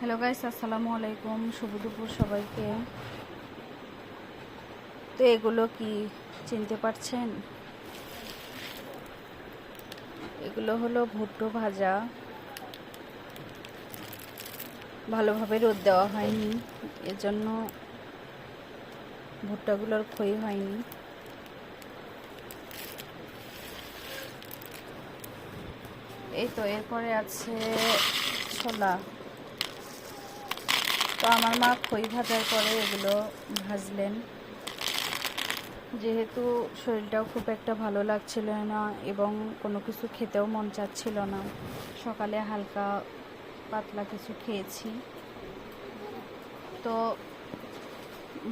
Hello guys আসসালামু আলাইকুম। শুভ দুপুর সবাইকে। তো এগুলো কি চিনতে পারছেন? এগুলো হলো ভুট্টো ভাজা। ভালোভাবে রোদ দেওয়া হয়নি। এজন্য ভুট্টাগুলোর ক্ষয় হয়নি। এই তো, এরপরে আছে ছোলা। তো আমার মা খই ভাজার পরে এগুলো ভাজলেন। যেহেতু শরীরটাও খুব একটা ভালো লাগছিল না এবং কোনো কিছু খেতেও মন চাচ্ছিল না, সকালে হালকা পাতলা কিছু খেয়েছি। তো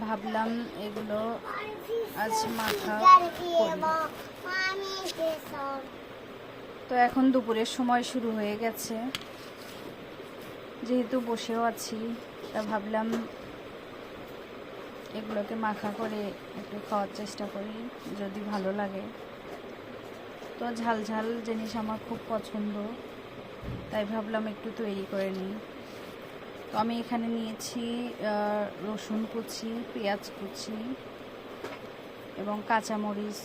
ভাবলাম এগুলো আজ করি। তো এখন দুপুরের সময় শুরু হয়ে গেছে। যেহেতু বসেও আছি তা ভাবলাম এগুলোকে মাখা করে একটু খাওয়ার চেষ্টা করি, যদি ভালো লাগে। তো ঝাল ঝাল জিনিস আমার খুব পছন্দ, তাই ভাবলাম একটু তৈরি করে নিই। তো আমি এখানে নিয়েছি রসুন কুচি, পেঁয়াজ কুচি এবং কাঁচামরিচ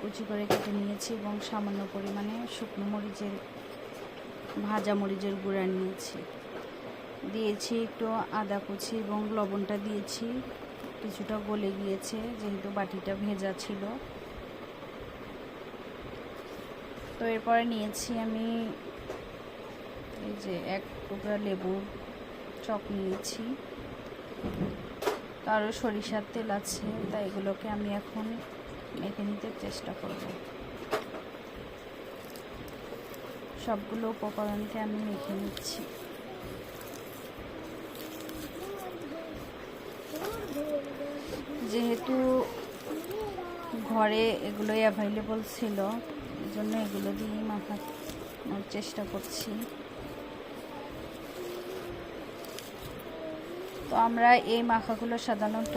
কুচি করে কেটে নিয়েছি এবং সামান্য পরিমাণে শুকনো মরিচের, ভাজা মরিচের গুঁড়া নিয়েছি। দিয়েছি একটু আদা কুচি এবং লবণটা দিয়েছি। কিছুটা গলে গিয়েছে, যেহেতু বাটিটা ভেজা ছিল। তো এরপরে নিয়েছি আমি এই যে এক টুকরা লেবুর চক নিয়েছি। আরও সরিষার তেল আছে, তাই এগুলোকে আমি এখন মেখে নিতে চেষ্টা করব। সবগুলো উপকরণকে আমি মেখে নিচ্ছি। যেহেতু ঘরে এগুলোই অ্যাভেলেবল ছিল এই জন্য এগুলো দিয়েই মাখানোর চেষ্টা করছি। তো আমরা এই মাখাগুলো সাধারণত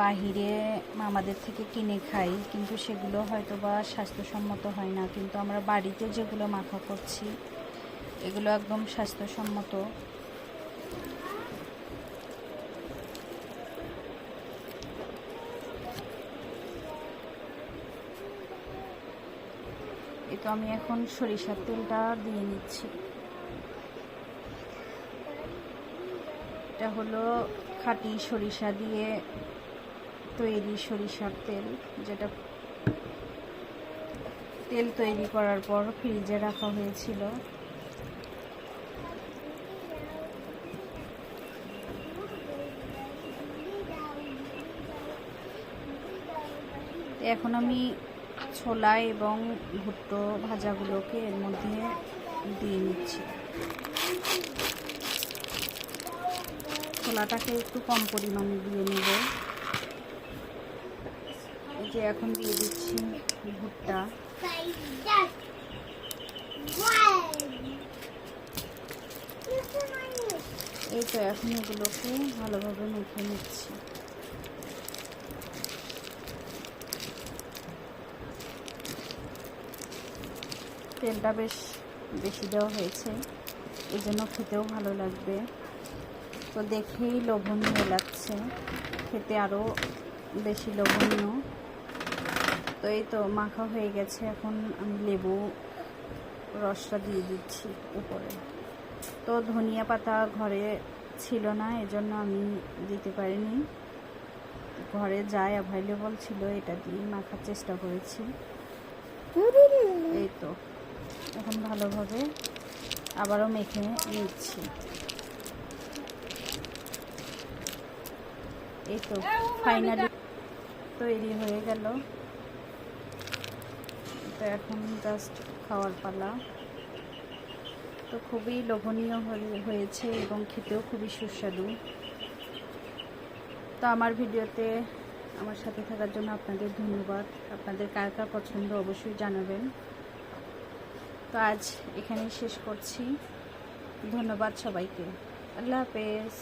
বাহিরে মামাদের থেকে কিনে খাই, কিন্তু সেগুলো হয়তো বা স্বাস্থ্যসম্মত হয় না। কিন্তু আমরা বাড়িতে যেগুলো মাখা করছি, এগুলো একদম স্বাস্থ্যসম্মত। তো আমি এখন সরিষার তেলটা দিয়ে নিচ্ছি। এটা হলো খাঁটি সরিষা দিয়ে তৈরি সরিষার তেল, যেটা তেল তৈরি করার পর ফ্রিজে রাখা হয়েছিল। এখন আমি ছোলা এবং ভুট্টো ভাজাগুলোকে এর মধ্যে দিয়ে নিচ্ছি। ছোলাটাকে একটু কম পরিমাণে দিয়ে নেব। যে এখন দিয়ে দিচ্ছি ভুট্টা। এই তো এখন এগুলোকে ভালোভাবে মেখে নিচ্ছি। তেলটা বেশ বেশি দেওয়া হয়েছে। এই জন্য খেতেও ভালো লাগবে। তো দেখেই লোভনীয় লাগছে। খেতে আরও বেশি লোভনীয়। তো এই তো মাখা হয়ে গেছে। এখন আমি লেবু রসটা দিয়ে দিচ্ছি উপরে। তো ধনিয়া পাতা ঘরে ছিল না, এজন্য আমি দিতে পারিনি। ঘরে যা অ্যাভেলেবল ছিল, এটা দিয়ে মাখার চেষ্টা করেছি। এই তো। এখন ভালোভাবে আবারও মেখে নিচ্ছি। এই তো ফাইনালি তৈরি হয়ে গেল। তো এখন জাস্ট খাওয়ার পালা। তো খুবই লোভনীয় হয়ে- হয়েছে এবং খেতেও খুবই সুস্বাদু। তো আমার ভিডিওতে আমার সাথে থাকার জন্য আপনাদের ধন্যবাদ। আপনাদের কার কার পছন্দ অবশ্যই জানাবেন। তো আজ এখানেই শেষ করছি। ধন্যবাদ সবাইকে। আল্লাহ হাফেজ।